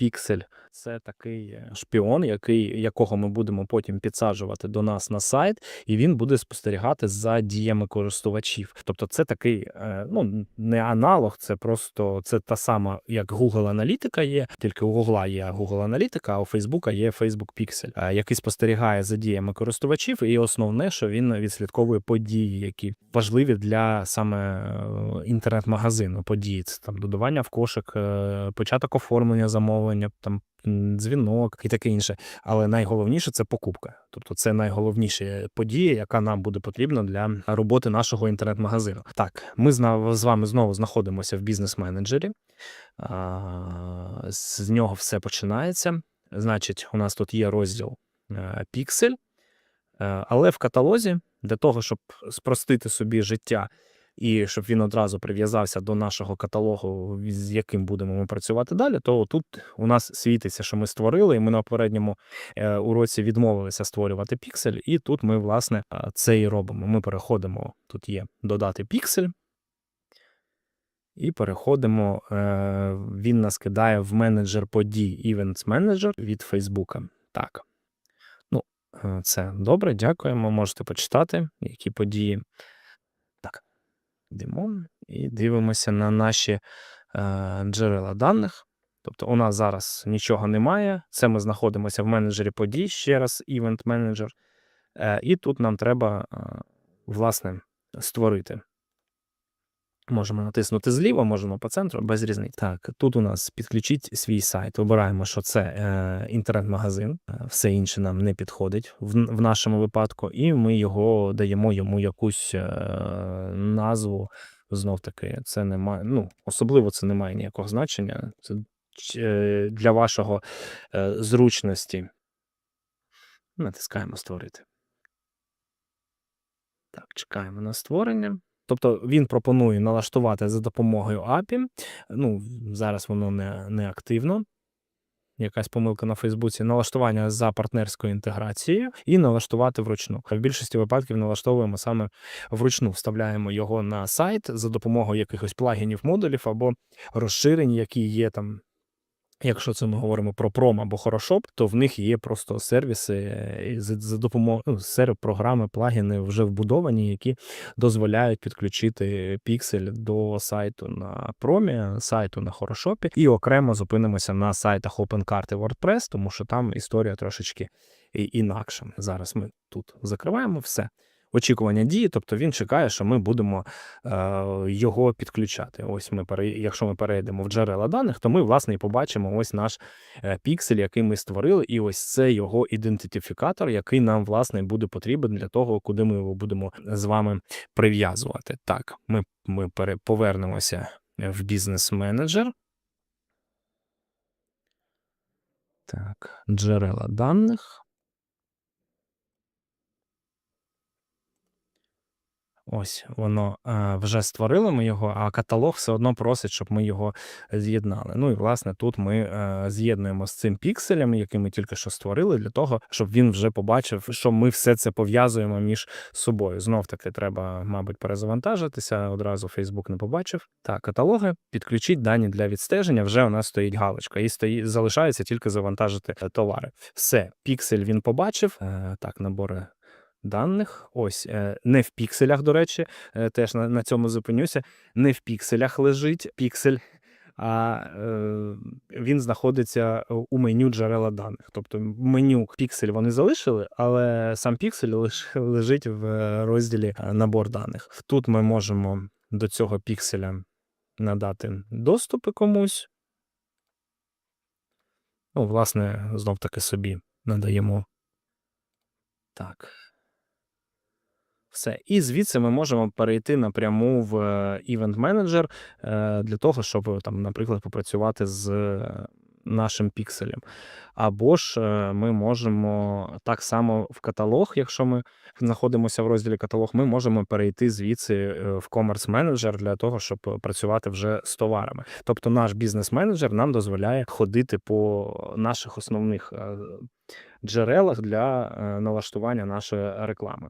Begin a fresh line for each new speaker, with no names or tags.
Pixel це такий е, шпіон, який, якого ми будемо потім підсаджувати до нас на сайт, і він буде спостерігати за діями користувачів. Тобто, це такий е, ну не аналог, це просто це та сама, як Google Аналітика є, тільки у Google є Google Аналітика, а у Facebook є Facebook Pixel, е, який спостерігає за діями користувачів, і основне, що він відслідковує події, які важливі для саме інтернет-магазину. Події це там додавання в кошик, початок оформлення замовлення, там дзвінок і таке інше. Але найголовніше це покупка. Тобто, це найголовніша подія, яка нам буде потрібна для роботи нашого інтернет-магазину. Так, ми з вами знову знаходимося в бізнес-менеджері. З нього все починається. Значить, у нас тут є розділ Pixel, Е, але в каталозі для того, щоб спростити собі життя і щоб він одразу прив'язався до нашого каталогу, з яким будемо ми працювати далі, то тут у нас світиться, що ми створили, і ми на попередньому е, уроці відмовилися створювати піксель, і тут ми, власне, це і робимо. Ми переходимо, тут є додати піксель. І переходимо. е, Він нас кидає в менеджер подій Events Manager від Фейсбука. Так. Ну, е, це добре, дякуємо. Можете почитати, які події. Йдемо і дивимося на наші е, джерела даних. Тобто, у нас зараз нічого немає. Це ми знаходимося в менеджері подій, ще раз, Event Manager. Е, і тут нам треба, е, власне, створити. Можемо натиснути зліва, можемо по центру, без різниці. Так, тут у нас підключіть свій сайт. Обираємо, що це е, інтернет-магазин, е, все інше нам не підходить в, в нашому випадку, і ми його даємо йому якусь е, назву. Знов таки, це немає. Ну, особливо це не має ніякого значення. Це е, для вашого е, зручності. Натискаємо створити. Так, чекаємо на створення. Тобто він пропонує налаштувати за допомогою API. Ну, зараз воно не, не активно. Якась помилка на Фейсбуці, налаштування за партнерською інтеграцією і налаштувати вручну. В більшості випадків налаштовуємо саме вручну, вставляємо його на сайт за допомогою якихось плагінів, модулів або розширень, які є там. Якщо це ми говоримо про пром або хорошоп, то в них є просто сервіси е, за, допомогою ну, програми, плагіни вже вбудовані, які дозволяють підключити піксель до сайту на промі, сайту на хорошопі, і окремо зупинимося на сайтах OpenCart і WordPress, тому що там історія трошечки інакша. Зараз ми тут закриваємо все. Очікування дії, тобто він чекає, що ми будемо е, його підключати. Ось ми якщо ми перейдемо в джерела даних, то ми власне і побачимо ось наш е, піксель, який ми створили, і ось це його ідентифікатор, який нам власне буде потрібен для того, куди ми його будемо з вами прив'язувати. Так, ми, ми повернемося в бізнес-менеджер. Так, джерела даних. Ось воно е, вже створили ми його, а каталог все одно просить, щоб ми його з'єднали. Ну і власне тут ми е, з'єднуємо з цим пікселем, який ми тільки що створили, для того, щоб він вже побачив, що ми все це пов'язуємо між собою. Знов таки треба, мабуть, перезавантажитися. Одразу Facebook не побачив. Так, каталоги, підключіть дані для відстеження. Вже у нас стоїть галочка, і стоїть залишається тільки завантажити е, товари. Все, піксель він побачив. Е, Так, набори даних. Ось е, не в пікселях, до речі, е, теж на, на цьому зупинюся. Не в пікселях лежить піксель, а е, він знаходиться у меню джерела даних. Тобто меню піксель вони залишили, але сам піксель лежить в розділі набор даних. Тут ми можемо до цього пікселя надати доступи комусь. Ну, власне, знов таки собі надаємо. Так. Все. І звідси ми можемо перейти напряму в е, Event Manager е, для того, щоб е, там, наприклад, попрацювати з е, нашим пікселем. Або ж е, ми можемо так само в каталог, якщо ми знаходимося в розділі каталог, ми можемо перейти звідси е, в Commerce Manager для того, щоб е, працювати вже з товарами. Тобто наш бізнес-менеджер нам дозволяє ходити по наших основних е, джерелах для е, налаштування нашої реклами.